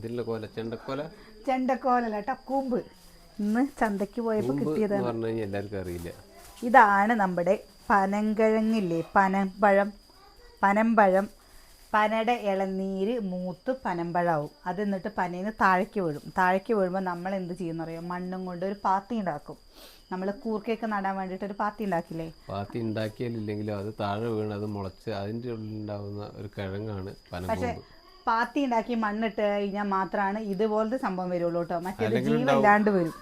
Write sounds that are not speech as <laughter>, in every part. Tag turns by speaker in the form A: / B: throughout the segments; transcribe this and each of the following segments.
A: കോല? ചെണ്ടക്കോല?
B: ചെണ്ടക്കോലല്ല കേട്ടോ കൂമ്പ്. ഇന്ന് ചന്തയ്ക്ക് പോയപ്പോൾ കിട്ടിയതാണ്.
A: പറഞ്ഞു കഴിഞ്ഞാൽ എല്ലാവർക്കും അറിയില്ല.
B: ഇതാണ് നമ്മുടെ പനങ്കിഴങ്ങില്ലേ? പനമ്പഴം പനമ്പഴം. പനയുടെ ഇളനീര് മൂത്ത് പനമ്പഴാവും. അത് എന്നിട്ട് പനയിൽ നിന്ന് താഴേക്ക് വീഴും. താഴേക്ക് വീഴുമ്പോൾ നമ്മൾ എന്ത് ചെയ്യുന്ന അറിയാം? മണ്ണും കൊണ്ട് ഒരു പാത്തി ഉണ്ടാക്കും. നമ്മൾ കൂർക്കയൊക്കെ നടാൻ വേണ്ടിയിട്ട് ഒരു പാത്തി ഉണ്ടാക്കില്ലേ?
A: പാത്തി ഉണ്ടാക്കിയാലില്ലെങ്കിലും അത് താഴെ വീണ് അത് മുളച്ച് അതിന്റെ ഉള്ളിൽ ഉണ്ടാകുന്ന ഒരു കിഴങ്ങാണ്
B: പക്ഷെ പാത്തി ഉണ്ടാക്കി മണ്ണിട്ട് കഴിഞ്ഞാൽ മാത്രമാണ് ഇതുപോലത്തെ സംഭവം വരുള്ളൂ കേട്ടോ. മറ്റേത് ജീവല്ലാണ്ട് വരും.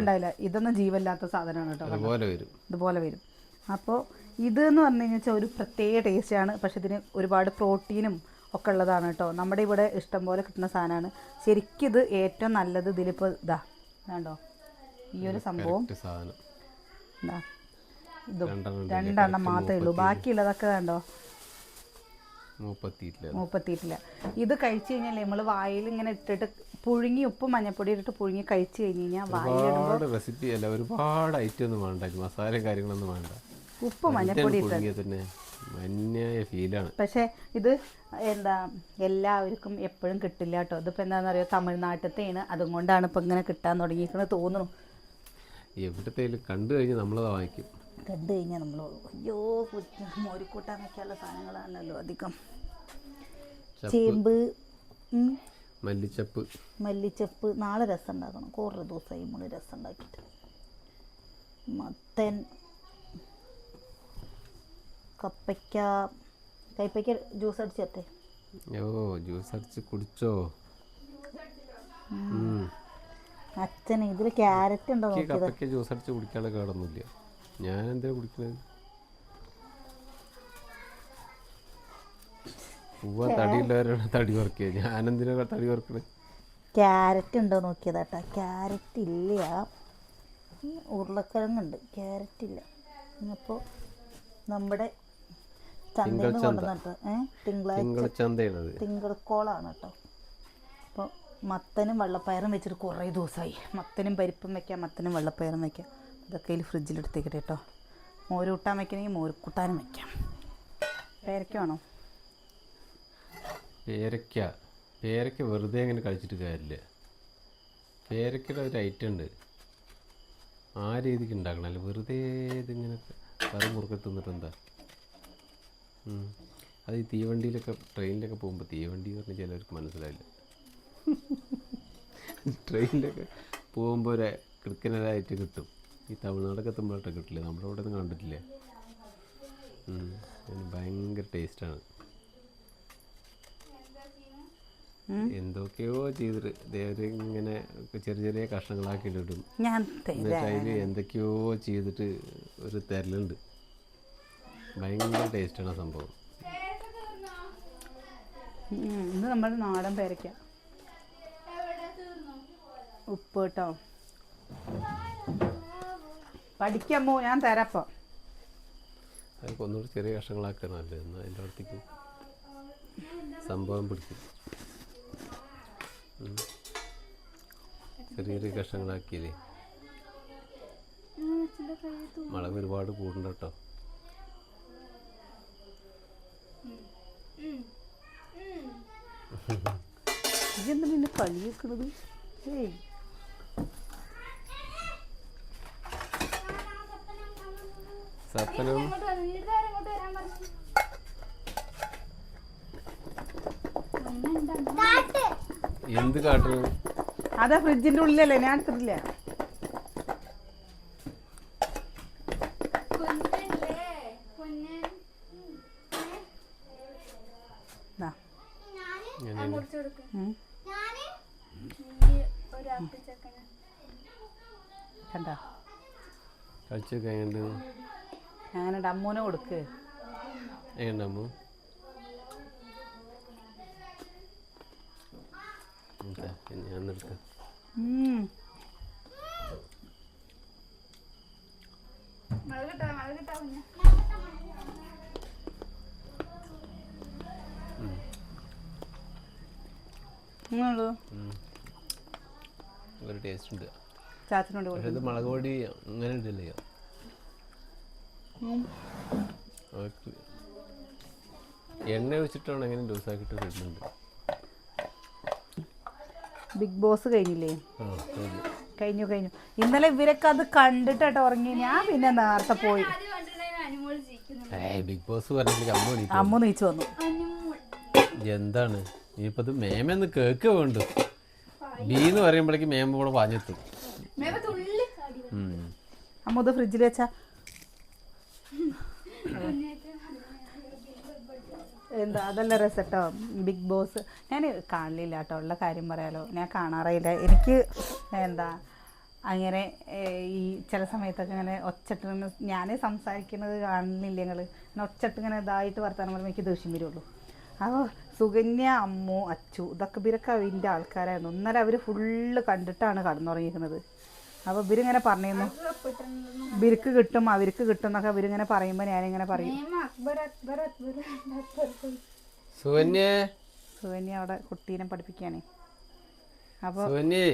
A: ഉണ്ടാവില്ല.
B: ഇതൊന്നും ജീവല്ലാത്ത സാധനമാണ് കേട്ടോ.
A: അതുപോലെ വരും.
B: ഇതുപോലെ വരും. അപ്പോൾ ഇത് എന്ന് പറഞ്ഞു കഴിഞ്ഞാൽ ഒരു പ്രത്യേക ടേസ്റ്റാണ് പക്ഷെ ഇതിന് ഒരുപാട് പ്രോട്ടീനും ഒക്കെ ഉള്ളതാണ് കേട്ടോ. നമ്മുടെ ഇവിടെ ഇഷ്ടം പോലെ കിട്ടുന്ന സാധനമാണ്. ശരിക്കും ഇത് ഏറ്റവും നല്ലത് ഇതിലിപ്പോൾ ഇതാ വേണ്ടോ ഈ ഒരു സംഭവം. ഇതാ ഇതും
A: രണ്ടെണ്ണം
B: മാത്രമേ ഉള്ളൂ. ബാക്കിയുള്ളതൊക്കെ വേണ്ടോ മൂപ്പത്തിയിട്ടില്ല ഇത് കഴിച്ചു കഴിഞ്ഞാൽ നമ്മൾ വായിൽ ഇങ്ങനെ ഇട്ടിട്ട് പുഴുങ്ങി ഉപ്പ് മഞ്ഞപ്പൊടി ഇട്ടിട്ട് പുഴുങ്ങി കഴിച്ചു കഴിഞ്ഞ് കഴിഞ്ഞാൽ
A: ഒരുപാട് റെസിപ്പി അല്ല ഒരുപാട് ഐറ്റം ഒന്നും വേണ്ട മസാല കാര്യങ്ങളൊന്നും വേണ്ട.
B: ഉപ്പ് മഞ്ഞപ്പൊടി
A: പക്ഷെ ഫീലാണ്
B: പക്ഷേ ഇത് എന്താ എല്ലാവർക്കും എപ്പോഴും കിട്ടില്ല കേട്ടോ. ഇതിപ്പോൾ എന്താണെന്ന് അറിയാം തമിഴ്നാട്ടിലത്തെയാണ് അതുകൊണ്ടാണ് ഇപ്പം ഇങ്ങനെ കിട്ടാൻ തുടങ്ങിയിരിക്കുന്നത് തോന്നുന്നു.
A: എവിടത്തേലും കണ്ടു കഴിഞ്ഞാൽ നമ്മളത് വാങ്ങിക്കും.
B: കണ്ടു കഴിഞ്ഞാൽ നമ്മൾ അയ്യോ മോരിക്കൂട്ടാൻ വെക്കാനുള്ള സാധനങ്ങളാണല്ലോ അധികം. ചേമ്പ്
A: മല്ലിച്ചപ്പ്.
B: മല്ലിച്ചപ്പ് നാളെ രസം ഉണ്ടാക്കണം കുറേ ദിവസമായി നമ്മൾ രസം ഉണ്ടാക്കിയിട്ട് മത്തൻ കപ്പയ്ക്ക കൈപ്പയ്ക്ക ജ്യൂസ് അടിച്ചേ
A: ഓ ജ്യൂസ് അടിച്ച് കുടിച്ചോ?
B: അച്ഛനെ ഇതിൽ ഇതിൽ ക്യാരറ്റ് ഉണ്ടോ
A: കപ്പയ്ക്ക ജ്യൂസ് അടിച്ച് കുടിക്കാനുള്ള കേടൊന്നുമില്ല. ഞാൻ എന്തിനാ കുടിക്കുന്നത് പൂവ തടിയുള്ളവരാണ് തടി വറക്കുക ഞാൻ എന്തിനാ തടി വറക്കണേ
B: ക്യാരറ്റ് ഉണ്ടോ നോക്കിയതാട്ടാ. ക്യാരറ്റ് ഇല്ല. ഉരുളക്കിഴങ്ങുണ്ട്. ക്യാരറ്റ് ഇല്ല. അപ്പോൾ നമ്മുടെ ചന്തയിൽ. കൊണ്ടുവന്നിട്ട് ഏഹ് തിങ്കളാഴ്ച തിങ്കളക്കോളാണ് കേട്ടോ അപ്പോൾ മത്തനും വെള്ളപ്പയറും വെച്ചിട്ട് കുറേ ദിവസമായി മത്തനും പരിപ്പും വെക്കാം മത്തനും വെള്ളപ്പയറും വെക്കാം. ഇതൊക്കെ ഇതിൽ ഫ്രിഡ്ജിലെടുത്തേക്കട്ടെ കേട്ടോ മോര് കൂട്ടാൻ വെക്കണമെങ്കിൽ മോര് കൂട്ടാനും വെക്കാം പേരയ്ക്ക പേരക്ക
A: പേരയ്ക്ക പേരയ്ക്ക വെറുതെ അങ്ങനെ കഴിച്ചിട്ട് കാര്യമില്ല പേരയ്ക്കയുടെ ഒരു ഐറ്റം ഉണ്ട്. ആ രീതിക്ക് ഉണ്ടാക്കണം. അല്ല വെറുതെ ഇതിങ്ങനെ കറി മുറുക്കെ തിന്നിട്ട് എന്താ. അത് ഈ തീവണ്ടിയിലൊക്കെ ട്രെയിനിലൊക്കെ പോകുമ്പോൾ തീവണ്ടി എന്ന് പറഞ്ഞാൽ ചിലവർക്ക് മനസ്സിലാവില്ല. <laughs> ട്രെയിനിലൊക്കെ പോകുമ്പോൾ ഒരു കിടക്കനരായിട്ട് കിട്ടും. ഈ തമിഴ്നാടൊക്കെ എത്തുമ്പോഴായിട്ട് കിട്ടില്ലേ? നമ്മുടെ അവിടെ ഒന്നും കണ്ടിട്ടില്ലേ? ഭയങ്കര ടേസ്റ്റാണ് എന്തൊക്കെയോ ചെയ്തിട്ട് ദേവര് ഇങ്ങനെ ചെറിയ ചെറിയ കഷ്ണങ്ങളാക്കി ഇടും. എന്നിട്ട് അതിൽ എന്തൊക്കെയോ ചെയ്തിട്ട് ഒരു തെരലുണ്ട്. ഭയങ്കര ടേസ്റ്റാണ് ആ സംഭവം.
B: ഇന്ന് ഇത് നമ്മുടെ നാടൻ പേരയ്ക്ക ഉപ്പ് കേട്ടോ? പഠിക്കാമോ ഞാൻ തരപ്പോ.
A: അതൊക്കെ ഒന്നുകൂടി ചെറിയ കഷ്ണങ്ങളാക്കുക നല്ലത്. എന്നാൽ അതിന്റെ അടുത്തേക്ക് സംഭവം പിടിക്കും. ചെറിയ ചെറിയ കഷ്ണങ്ങളാക്കിയില്ലേ? മളം ഒരുപാട് കൂടുണ്ട് കേട്ടോ.
B: ഇതെന്താ പിന്നെ കളി വെക്കണത്? ഏയ്.
A: സപ്പനം എന്ത് കാട്ടുന്നു
B: അതാ ഫ്രിഡ്ജിന്റെ ഉള്ളിലല്ലേ? ഞാൻ എടുത്തിട്ടില്ല. കണ്ടോ?
A: കഴിച്ചു കഴിഞ്ഞിട്ട്
B: അങ്ങനെ ഡമ്മൂനെ കൊടുക്ക്.
A: എങ്ങനെയാമോ ഞാൻ. ഒരു ടേസ്റ്റ് ഉണ്ട്.
B: ചാച്ചനോട്
A: ഇത് മുളക് പൊടി അങ്ങനെ ഇടില്ല
B: ഉം.
A: എണ്ണ ഒഴിച്ചിട്ടാണ് എങ്ങനെ ലൂസാക്കിട്ട് വരുന്നുണ്ട്
B: ബിഗ് ബോസ് കഴിഞ്ഞില്ലേ? കഴിഞ്ഞു. കഴിഞ്ഞു ഇന്നലെ ഇവരൊക്കെ അത് കണ്ടിട്ടോ ഉറങ്ങി. ഞാൻ പിന്നെ നേരത്തെ പോയി.
A: ബിഗ് ബോസ് പറഞ്ഞിട്ട് അമ്മ
B: നീച്ചു വന്നു.
A: എന്താണ്? ഇനിയിപ്പോ ഇത് മേമെന്ന് കേക്ക് വേണ്ടു ബി എന്ന് പറയുമ്പോഴേക്ക് മേമ്പ കൂടെ പാഞ്ഞെത്തും.
B: അമ്മ ഇത് ഫ്രിഡ്ജിൽ വെച്ചാ എന്താ അതല്ല രസട്ടോ? Big boss. ഞാൻ കാണില്ല കേട്ടോ ഉള്ള കാര്യം പറയാലോ. ഞാൻ കാണാറില്ല എനിക്ക് എന്താ അങ്ങനെ ഈ ചില സമയത്തൊക്കെ ഇങ്ങനെ ഒച്ചട്ട് ഞാൻ സംസാരിക്കുന്നത് കാണുന്നില്ല ഞങ്ങൾ ഒച്ചട്ട് ഇങ്ങനെ ഇതായിട്ട് വർത്താനം പറയുമ്പോൾ എനിക്ക് ദേഷ്യം വരുള്ളൂ. അപ്പോൾ സുകന്യ അമ്മു അച്ചു ഇതൊക്കെ ഇവരൊക്കെ അതിന്റെ ആൾക്കാരായിരുന്നു. ഇന്നലെ അവർ ഫുള്ള് കണ്ടിട്ടാണ് കടന്നുറങ്ങിയിരിക്കുന്നത്. അപ്പോൾ ഇവരിങ്ങനെ പറഞ്ഞിരുന്നു. ഇവർക്ക് കിട്ടും അവർക്ക് കിട്ടും എന്നൊക്കെ ഇവരിങ്ങനെ പറയുമ്പോൾ ഞാനിങ്ങനെ പറയും.
A: സുവന്യ.
B: സുവന്യ അവിടെ കുട്ടീനെ പഠിപ്പിക്കാനേ അപ്പോൾ
A: സുകന്യേ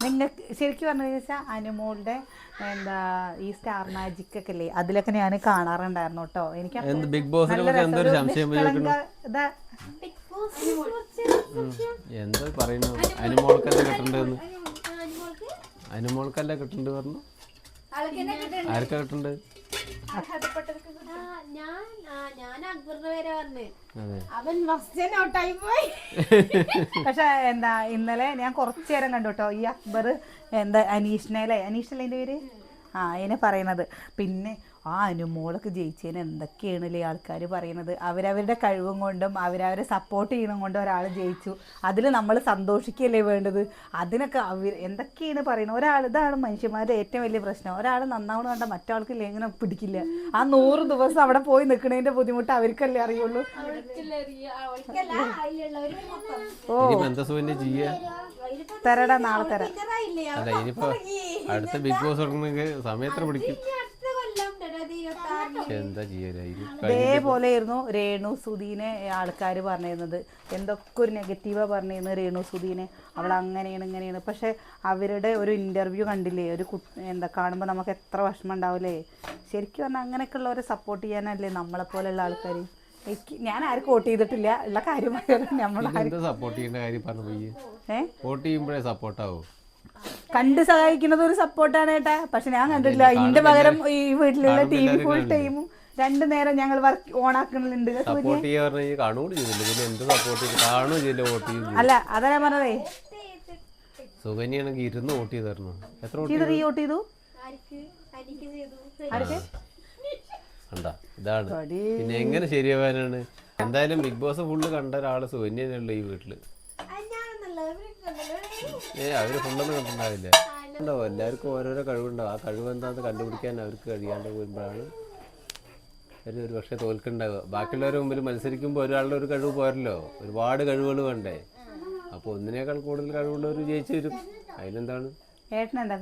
B: നിങ്ങൾക്ക് ശരിക്കും പറഞ്ഞു വെച്ചാൽ അനുമോളുടെ എന്താ ഈ സ്റ്റാർ മാജിക് ഒക്കെ ഇല്ലേ അതിലൊക്കെ ഞാൻ കാണാറുണ്ടായിരുന്നു കേട്ടോ. എനിക്ക്
A: ബിഗ്
B: ബോസ്
A: എന്താ പറയുന്നു? അനുമോൾക്കല്ലേ കിട്ടണ്ടെന്ന്? അനുമോൾക്കല്ലേ കിട്ടുന്നുണ്ട് പറഞ്ഞു. ആർക്കാ കിട്ടുന്നുണ്ട്
C: ഞാൻ ആ, ഞാൻ അക്ബറിന്റെ പേരെ പറഞ്ഞേ. അവൻ ഫസ്റ്റ് ഔട്ടായി പോയി. <laughs>
B: പക്ഷെ എന്താ ഇന്നലെ ഞാൻ കുറച്ചു നേരം കണ്ടു കേട്ടോ. ഈ അക്ബർ എന്താ അനീഷിനല്ലേ അനീഷല്ലേ എന്റെ പേര്? ആ അതിനെ പറയണത് പിന്നെ ആ അനുമോളൊക്കെ ജയിച്ചതിന് എന്തൊക്കെയാണല്ലേ ആൾക്കാർ പറയുന്നത്. അവരവരുടെ കഴിവും കൊണ്ടും അവരവരെ സപ്പോർട്ട് ചെയ്യണം കൊണ്ടും ഒരാൾ ജയിച്ചു. അതിൽ നമ്മൾ സന്തോഷിക്കുകയല്ലേ വേണ്ടത്? അതിനൊക്കെ അവർ എന്തൊക്കെയാണ് പറയുന്നത്? ഒരാൾ ഇതാണ് മനുഷ്യന്മാരുടെ ഏറ്റവും വലിയ പ്രശ്നം. ഒരാൾ നന്നാവണം കണ്ട മറ്റാൾക്ക് ഇങ്ങനെ പിടിക്കില്ല? ആ നൂറ് ദിവസം അവിടെ പോയി നിൽക്കുന്നതിന്റെ ബുദ്ധിമുട്ട് അവർക്കല്ലേ അറിയുള്ളൂ. ഓ. തരടാ നാളെ തരാം.
A: അടുത്ത ബിഗ് ബോസ് തുടങ്ങണമെങ്കിൽ സമയത്ര പിടിക്കും. എന്താ ചെയ്യാ ഇത്
B: രേണു സുധീനെ ആൾക്കാർ പറഞ്ഞിരുന്നത്. എന്തൊക്കെ ഒരു നെഗറ്റീവാ പറഞ്ഞിരുന്നത് രേണു സുധീനെ. അവൾ അങ്ങനെയാണ് ഇങ്ങനെയാണ്. പക്ഷെ അവരുടെ ഒരു ഇന്റർവ്യൂ കണ്ടില്ലേ? ഒരു കു എന്താ കാണുമ്പോൾ നമുക്ക് എത്ര വിഷമം ഉണ്ടാവില്ലേ ശരിക്കും പറഞ്ഞാൽ അങ്ങനെയൊക്കെ ഉള്ളവരെ സപ്പോർട്ട് ചെയ്യാനല്ലേ നമ്മളെ പോലെയുള്ള ആൾക്കാർ എനിക്ക് ഞാൻ ആരും വോട്ട് ചെയ്തിട്ടില്ല. ഉള്ള കാര്യം നമ്മൾ
A: സപ്പോർട്ട് ചെയ്യേണ്ട കാര്യം? പറഞ്ഞു പോയി.
B: ഏ?
A: വോട്ട് ചെയ്യുമ്പോഴേ സപ്പോർട്ടാവോ
B: കണ്ട് സഹായിക്കുന്നത് ഒരു സപ്പോർട്ടാണ് ഏട്ടാ. പക്ഷെ ഞാൻ കണ്ടിട്ടില്ല. ഇതിന്റെ പകരം ഈ വീട്ടിലുള്ള ടി വി ഫുൾ ടൈമും രണ്ടു നേരം ഞങ്ങൾ വർക്ക് ഓൺ ആക്കുന്നുണ്ട്
A: സപ്പോർട്ട് ചെയ്യാ പറഞ്ഞാൽ കാണുകൂടി ചെയ്തില്ല. പിന്നെ എന്ത് സപ്പോർട്ട് ചെയ്ത് കാണുകയും ചെയ്യില്ല വോട്ട് ചെയ്യും
B: അല്ല അതാ ഞാൻ പറഞ്ഞതേ?
A: സുകന്യാണെങ്കിൽ ഇരുന്ന് വോട്ട് ചെയ്തായിരുന്നു. എത്ര വോട്ട്
B: ചെയ്ത്? വോട്ട് ചെയ്തു?
C: ആർക്ക്? എനിക്ക് ചെയ്തു.
B: ആർക്ക്?
A: കണ്ടാ ഇതാണ്. പിന്നെ എങ്ങനെ ശരിയാവാനാണ്? എന്തായാലും ബിഗ് ബോസ് ഫുള്ള് കണ്ട ഒരാൾ സുകന്യനുള്ള ഈ വീട്ടിൽ
C: ആ, ഞാനൊന്നല്ല ഇവരൊക്കെ ഉണ്ടല്ലോ.
A: ഏ അവർ ഫുണ്ടൊന്നും കണ്ടിട്ടുണ്ടാവില്ല? ഉണ്ടാവും എല്ലാവർക്കും ഓരോരോ കഴിവുണ്ടാവും ആ കഴിവ് എന്താണെന്ന് കണ്ടുപിടിക്കാൻ അവർക്ക് കഴിയാണ്ട് വരുമ്പോഴാണ് അവർ ഒരു പക്ഷേ തോൽക്കുണ്ടാവുക ബാക്കിയുള്ളവരുടെ മുമ്പിൽ മത്സരിക്കുമ്പോൾ ഒരാളുടെ ഒരു കഴിവ് പോരല്ലോ. ഒരുപാട് കഴിവുകൾ വേണ്ടേ? അപ്പോൾ ഒന്നിനേക്കാൾ കൂടുതൽ കഴിവുള്ളവർ ജയിച്ചു വരും.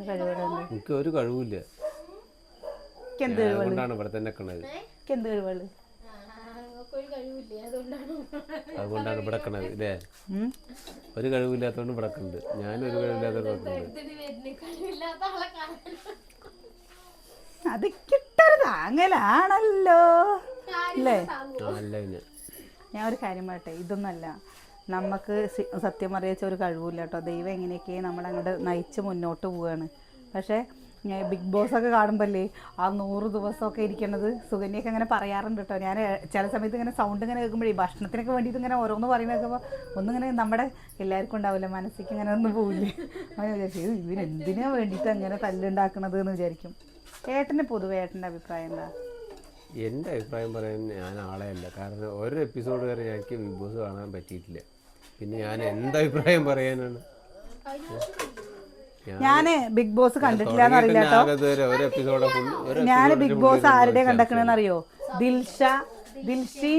B: കഴിവുകളുണ്ട്?
A: എനിക്ക് ഒരു കഴിവില്ല അതുകൊണ്ടാണ് ഇവിടെ തന്നെ നിൽക്കണത്
B: എനിക്ക് എന്ത് കഴിവുകൾ
C: ആ, നിങ്ങൾക്കൊരു കഴിവില്ലേ അതുകൊണ്ടാണ്
A: അതുകൊണ്ടാണ് ഇവിടെ നിൽക്കണത് ഇല്ലേ? ഒരു കഴിവില്ലാത്തതുകൊണ്ട് ഇവിടെ നിൽക്കുന്നുണ്ട് ഞാനൊരു കഴിവില്ലാത്തതുകൊണ്ട്
C: കാണാൻ
B: അത് കിട്ടരുത്. അങ്ങനാണല്ലോ അല്ലേ
A: അല്ല പിന്നെ.
B: ഞാൻ ഒരു കാര്യം പറയട്ടെ. ഇതൊന്നല്ല. നമുക്ക് സത്യം അറിയിച്ച ഒരു കഴിവില്ല കേട്ടോ ദൈവം എങ്ങനെയൊക്കെ നമ്മളങ്ങോട്ട് നയിച്ച് മുന്നോട്ട് പോവുകയാണ് പക്ഷേ ബിഗ് ബോസ് ഒക്കെ കാണുമ്പല്ലേ ആ നൂറ് ദിവസമൊക്കെ ഇരിക്കണത്? സുകന്യൊക്കെ അങ്ങനെ പറയാറുണ്ട് കേട്ടോ ഞാൻ ചില സമയത്ത് ഇങ്ങനെ സൗണ്ട് ഇങ്ങനെ കേൾക്കുമ്പോഴേ ഭക്ഷണത്തിനൊക്കെ വേണ്ടിയിട്ട് ഇങ്ങനെ ഓരോന്ന് പറയുന്ന കേൾക്കുമ്പോൾ ഒന്നിങ്ങനെ നമ്മുടെ എല്ലാവർക്കും ഉണ്ടാവില്ല? മനസ്സിലേക്ക് ഇങ്ങനെ ഒന്നും പോവില്ലേ? അങ്ങനെ വിചാരിച്ചു "ഇത് ഇവരെന്തിനാ വേണ്ടിയിട്ട് അങ്ങനെ തല്ലുണ്ടാക്കണത് എന്ന് വിചാരിക്കും. ഏട്ടന്റെ പൊതുവെ ഏട്ടന്റെ അഭിപ്രായം എന്താ?
A: എന്റെ അഭിപ്രായം പറയാൻ ഞാൻ ആളെ അല്ല. കാരണം ഒരു എപ്പിസോഡ് വരെ എനിക്ക് ബിഗ് ബോസ് കാണാൻ പറ്റിയിട്ടില്ല. പിന്നെ ഞാൻ എന്താ അഭിപ്രായം പറയാനാണ്?
B: ഞാൻ ബിഗ് ബോസ് കണ്ടിട്ടില്ല എന്നറിയില്ല കേട്ടോ. ഞാൻ ബിഗ് ബോസ് ആരുടെ
A: കണ്ടെക്കണെന്നറിയോ
B: കണ്ടക്കണെന്ന് അറിയോ? ദിൽഷ ദിൽഷി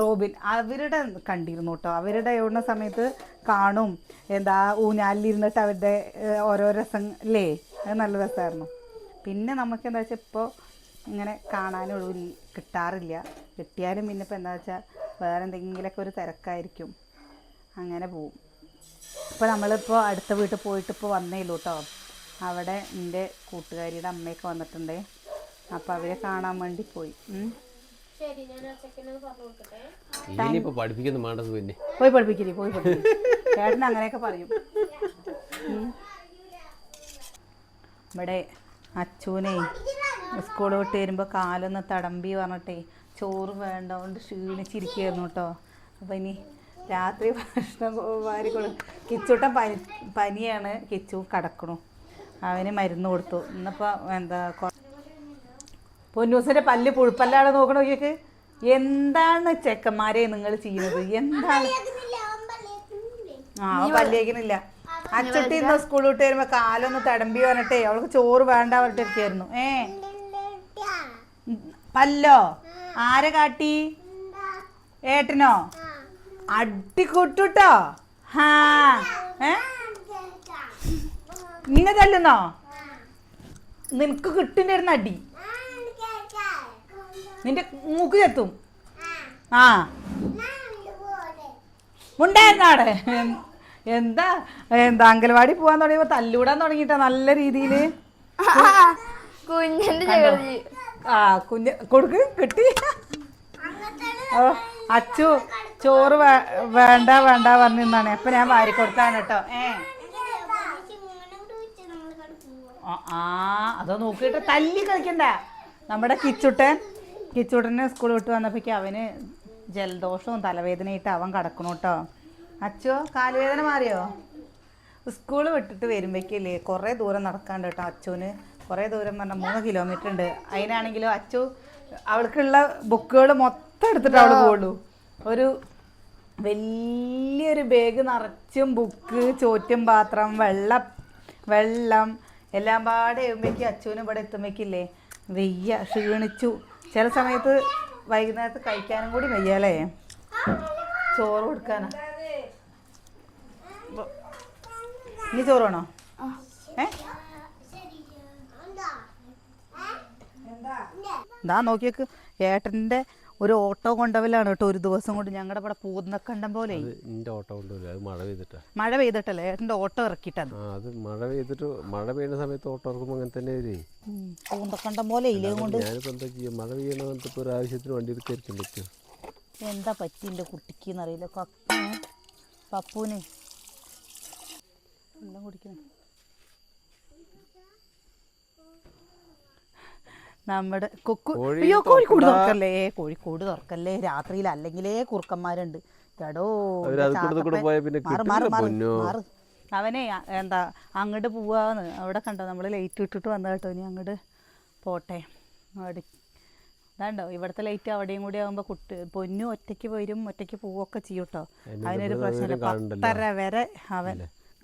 B: റോബിൻ. അവരുടെ കണ്ടിരുന്നു കേട്ടോ. അവരുടെ ഓടുന്ന സമയത്ത് കാണും. എന്താ ഊഞ്ഞാലിരുന്നിട്ട് അവരുടെ ഓരോ രസം അല്ലേ അത് നല്ല രസമായിരുന്നു പിന്നെ നമുക്ക് എന്താ വെച്ചാൽ ഇപ്പോൾ ഇങ്ങനെ കാണാനൊരു കിട്ടാറില്ല. കിട്ടിയാലും പിന്നെ ഇപ്പോൾ എന്താ വെച്ചാൽ വേറെ എന്തെങ്കിലുമൊക്കെ ഒരു തിരക്കായിരിക്കും. അങ്ങനെ പോവും. ഇപ്പോൾ നമ്മളിപ്പോൾ അടുത്ത വീട്ടിൽ പോയിട്ട് ഇപ്പോൾ വന്നേലു കേട്ടോ അവിടെ എന്റെ കൂട്ടുകാരിയുടെ അമ്മയൊക്കെ വന്നിട്ടുണ്ട്. അപ്പോൾ അവരെ കാണാൻ വേണ്ടി പോയി.
C: ശരി ഞാൻ ആ പറഞ്ഞു കൊടുക്കട്ടെ.
A: ഇനിയിപ്പോൾ പഠിപ്പിക്കുന്നു വേണ്ടത് പിന്നെ.
B: പോയി പഠിപ്പിക്കില്ലേ പോയി ചേട്ടൻ അങ്ങനെയൊക്കെ പറയും. ഇവിടെ അച്ചൂനെ സ്കൂൾ വിട്ട് വരുമ്പോൾ കാലൊന്ന് തടമ്പി പറഞ്ഞിട്ടേ ചോറ് വേണ്ടതുകൊണ്ട് ക്ഷീണിച്ചിരിക്കുകയായിരുന്നു കേട്ടോ അപ്പം ഇനി രാത്രി ഭക്ഷണം വാരി കൊടു കിച്ചൂട്ടൻ പനി പനിയാണ്. കിച്ചു കടക്കണു. അവന് മരുന്ന് കൊടുത്തു. ഇന്നിപ്പോൾ എന്താ പൊന്നൂസിന്റെ പല്ല് പുഴുപ്പല്ലാണ് നോക്കണ നോക്കിയൊക്കെ എന്താണ് ചെക്കന്മാരെ നിങ്ങൾ ചെയ്യുന്നത്? എന്താണ്? ആ പല്ലേക്കുന്നില്ല അച്ചുട്ടി ഇന്ന് സ്കൂളിൽ വിട്ട് വരുമ്പോൾ കാലൊന്ന് തടമ്പി വന്നിട്ടെ അവൾക്ക് ചോറ് വേണ്ട പറഞ്ഞിട്ടിരിക്കായിരുന്നു. ഏ? പല്ലോ? ആരെ കാട്ടി? ഏട്ടനോ? അടിക്കൊട്ടുട്ടോ ഹാ. ഏ? നിന്നെ തല്ലുന്നോ? നിനക്ക് കിട്ടുന്ന അടി. നിന്റെ മൂക്ക് ചെത്തും. ആ. ഉണ്ടായിരുന്നാടെ എന്താ? എന്താ അങ്കൽവാടി പോവാൻ തുടങ്ങിയപ്പോ തല്ലൂടാൻ തുടങ്ങിട്ട നല്ല രീതിയിൽ?
C: കുഞ്ഞിന്റെ?
B: ആ കുഞ്ഞ് കൊടുക്ക് കിട്ടി. ഓ, അച്ചു. ചോറ് വേണ്ട വേണ്ട പറഞ്ഞിരുന്നാണ് അപ്പൊ ഞാൻ വാരി കൊടുത്താണ് കേട്ടോ. ഏ? ആ, അതോ നോക്കിയിട്ട് തല്ലി കളിക്കണ്ട. നമ്മുടെ കിച്ചുട്ടൻ കിച്ചുട്ടനെ സ്കൂൾ വിട്ട് വന്നപ്പോഴേക്ക് അവന് ജലദോഷവും തലവേദനയായിട്ട് അവൻ കിടക്കണു കേട്ടോ. അച്ചോ കാലുവേദന മാറിയോ? സ്കൂൾ വിട്ടിട്ട് വരുമ്പോഴേക്കില്ലേ കുറേ ദൂരം നടക്കാണ്ട് കേട്ടോ അച്ചുവിന് കുറേ ദൂരം പറഞ്ഞാൽ മൂന്ന് കിലോമീറ്റർ ഉണ്ട്. അതിനാണെങ്കിലും അച്ചു അവൾക്കുള്ള ബുക്കുകൾ മൊത്തം എടുത്തിട്ട് അവൾ പോകുള്ളൂ ഒരു വലിയൊരു ബാഗ് നിറച്ചും ബുക്ക് ചോറ്റും പാത്രം വെള്ളം വെള്ളം എല്ലാം പാടെ എഴുമ്പോഴേക്കും അച്ഛനും ഇവിടെ എത്തുമ്പോഴേക്കില്ലേ വെയ്യ ക്ഷീണിച്ചു. ചില സമയത്ത് വൈകുന്നേരത്ത് കഴിക്കാനും കൂടി വയ്യാലേ? ചോറ് കൊടുക്കാനാ? ഇനി ചോറ് വേണോ? ഏ? എന്താ? നോക്കിയേക്ക്. ഏട്ടന്റെ ഒരു ഓട്ടോ കൊണ്ടവലാണ് കേട്ടോ ഒരു ദിവസം കൊണ്ട് ഞങ്ങളുടെ ഇവിടെ പൂന്നക്കണ്ടം പോലെ.
A: ഓട്ടോ മഴ പെയ്തിട്ടാ.
B: മഴ പെയ്തിട്ടല്ലേ? ഏട്ടന്റെ ഓട്ടോ ഇറക്കിയിട്ടത്.
A: ആ അത് മഴ പെയ്തിട്ട് മഴ പെയ്യുന്ന സമയത്ത് ഓട്ടോ ഇറക്കുമ്പോൾ അങ്ങനെ തന്നെ
B: പൂന്തക്കണ്ടം പോലെ ഇലയും കൊണ്ട്
A: ഞാനിപ്പോൾ എന്താ ചെയ്യുക മഴ പെയ്യണ സമയത്ത് ഒരു ആവശ്യത്തിന് വണ്ടി എടുക്കായിരിക്കും പറ്റും?
B: എന്താ പറ്റി എന്റെ കുട്ടിക്ക് എന്നറിയില്ല? പപ്പൂനെ എല്ലാം കുടിക്കണം. നമ്മുടെ കൊക്കു അയ്യോ കോഴിക്കോട്. തുറക്കല്ലേ? കോഴിക്കോട് തുറക്കല്ലേ? രാത്രിയിൽ അല്ലെങ്കിലേ കുറുക്കന്മാരുണ്ട്. എടോ അവനെ എന്താ അങ്ങോട്ട് പോവാന്ന്. അവിടെ കണ്ടോ നമ്മൾ ലൈറ്റ് ഇട്ടിട്ട് വന്ന കേട്ടോ. ഇനി അങ്ങോട്ട് പോട്ടെ. അവിടെ ഇതാണ്ടോ ഇവിടുത്തെ ലൈറ്റ് അവിടെയും കൂടി ആകുമ്പോൾ കുട്ടി പൊന്നു ഒറ്റയ്ക്ക് വരും ഒറ്റയ്ക്ക് പോവുകയൊക്കെ ചെയ്യും കേട്ടോ അതിനൊരു
A: പ്രശ്നം
B: പ്രശ്നമില്ല. പത്തര വരെ അവൻ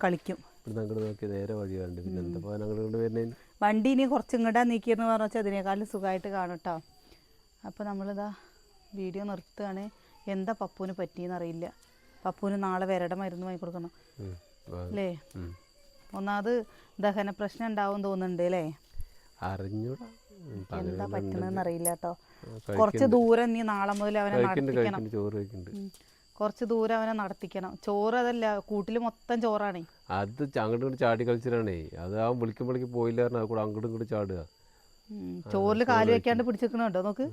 B: കളിക്കും.
A: നേരെ വഴി കണ്ട്. പിന്നെ എന്താ വരുന്നതിന്
B: വണ്ടി ഇനി കുറച്ചും കൂടെ നീക്കിയെന്ന് പറഞ്ഞാൽ അതിനേക്കാളും സുഖമായിട്ട് കാണും കേട്ടോ അപ്പോൾ നമ്മളിതാ വീഡിയോ നിർത്തുകയാണ്. എന്താ പപ്പുവിന് പറ്റിയെന്നറിയില്ല പപ്പുവിന് നാളെ വരട മരുന്ന് വാങ്ങി കൊടുക്കണം. അല്ലേ? ഒന്നാമത് ദഹന പ്രശ്നം ഉണ്ടാവും തോന്നുന്നുണ്ട് അല്ലേ?
A: അറിഞ്ഞൂടാ.
B: എന്താ പറ്റണെന്നറിയില്ല അറിയില്ല കേട്ടോ. കുറച്ച് ദൂരം നീ നാളെ മുതൽ അവനെ നടത്തിക്കണം കുറച്ച് ദൂരം അവനെ നടത്തിക്കണം. ചോറ് അതല്ല കൂട്ടിൽ മൊത്തം ചോറാണേ.
A: അത് അങ്ങോട്ട് ഇങ്ങോട്ട് ചാടി കളിച്ചിട്ടാണേ. അത് ആ വിളിക്കുമ്പോഴേക്ക് പോയില്ല കൂടെ അങ്ങോട്ടും ഇങ്ങോട്ട് ചാടുക.
B: ചോറിൽ കാൽ വെക്കാണ്ട് പിടിച്ചിരിക്കണുണ്ടോ നോക്ക്?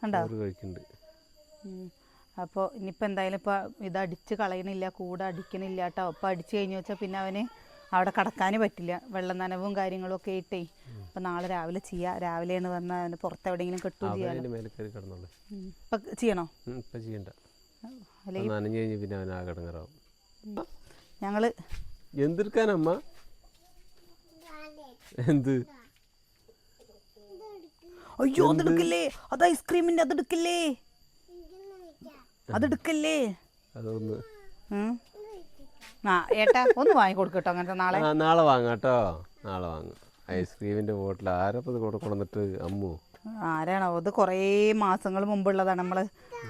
B: കണ്ടോ?
A: കഴിക്കുന്നുണ്ട്
B: അപ്പോൾ ഇനിയിപ്പോൾ എന്തായാലും ഇപ്പോൾ ഇത് അടിച്ച് കളയണില്ല കൂടെ അടിക്കണില്ല കേട്ടോ അപ്പോൾ അടിച്ച് കഴിഞ്ഞ് വെച്ചാൽ പിന്നെ അവന് അവിടെ കടക്കാനും പറ്റില്ല. വെള്ളം നനവും കാര്യങ്ങളും ഒക്കെ ഇട്ടേ അപ്പം നാളെ രാവിലെ ചെയ്യാം. രാവിലെയാണ് വന്നാൽ അവന് പുറത്ത് എവിടെയെങ്കിലും കെട്ടും ചെയ്യാം
A: അവനതിന്റെ മേലെ കയറി
B: ഇപ്പം ചെയ്യണോ?
A: ഇപ്പം ചെയ്യണ്ട.
B: അല്ലെങ്കിൽ
A: നനഞ്ഞു കഴിഞ്ഞ് പിന്നെ അവൻ ആ കിടങ്ങറാവും
B: ഞങ്ങൾ
A: എന്തെടുക്കാനമ്മ? എന്ത്?
B: അയ്യോ അതെടുക്കില്ലേ? അത് ഐസ്ക്രീമിന്റെ അതെടുക്കില്ലേ? അതെടുക്കല്ലേ?
A: അതൊന്ന്.
B: ആ ഏട്ടാ ഒന്ന് വാങ്ങിക്കൊടുക്കട്ടോ അങ്ങനത്തെ നാളെ.
A: നാളെ വാങ്ങാട്ടോ നാളെ വാങ്ങാം. ഐസ്ക്രീമിന്റെ ബോട്ടിൽ ആരപ്പത് കൊടുക്കണം എന്നിട്ട് കൊണ്ടുവന്നിട്ട് അമ്മു?
B: ആരാണോ? അത് കൊറേ മാസങ്ങൾ മുമ്പുള്ളതാണ്. നമ്മൾ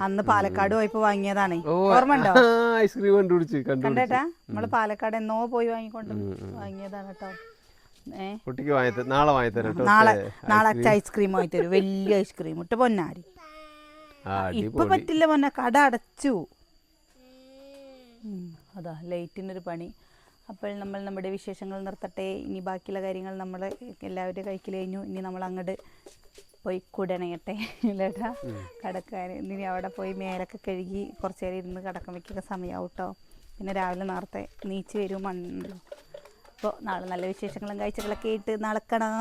B: അന്ന് പാലക്കാട് പോയപ്പോ വാങ്ങിയതാണ്.
A: ഓർമ്മണ്ടോ
B: ഓർമ്മ
A: ഐസ്ക്രീം കണ്ടുപിടിച്ച്
B: കണ്ടേട്ടാ? നമ്മൾ പാലക്കാട് എന്നോ പോയി വാങ്ങിക്കൊണ്ട് വാങ്ങിയതാണ് കേട്ടോ.
A: കുട്ടിക്ക് നാളെ
B: നാളെ നാളെ അച്ഛ ഐസ്ക്രീം വാങ്ങി തരും വലിയ ഐസ്ക്രീം. ഇട്ട് പൊന്നാരി ഇപ്പൊ പറ്റില്ല പൊന്ന കട അടച്ചു. അതാ ലൈറ്റിനൊരു പണി. അപ്പോൾ നമ്മൾ നമ്മുടെ വിശേഷങ്ങൾ നിർത്തട്ടെ. ഇനി ബാക്കിയുള്ള കാര്യങ്ങൾ നമ്മൾ എല്ലാവരും കഴിക്കൽ കഴിഞ്ഞു. ഇനി നമ്മൾ അങ്ങോട്ട് പോയി കുടണയട്ടെ <laughs> ഇല്ലേട്ടാ. കടക്കാൻ ഇനി അവിടെ പോയി മേലൊക്കെ കഴുകി കുറച്ച് നേരം ഇരുന്ന് കിടക്കുമ്പോഴേക്കൊക്കെ സമയമാവും കേട്ടോ പിന്നെ രാവിലെ നേരത്തെ നീച്ച് വരും മണ്ണുണ്ടല്ലോ. അപ്പോൾ നാളെ നല്ല വിശേഷങ്ങളും കാഴ്ചകളൊക്കെ ആയിട്ട് നടക്കണം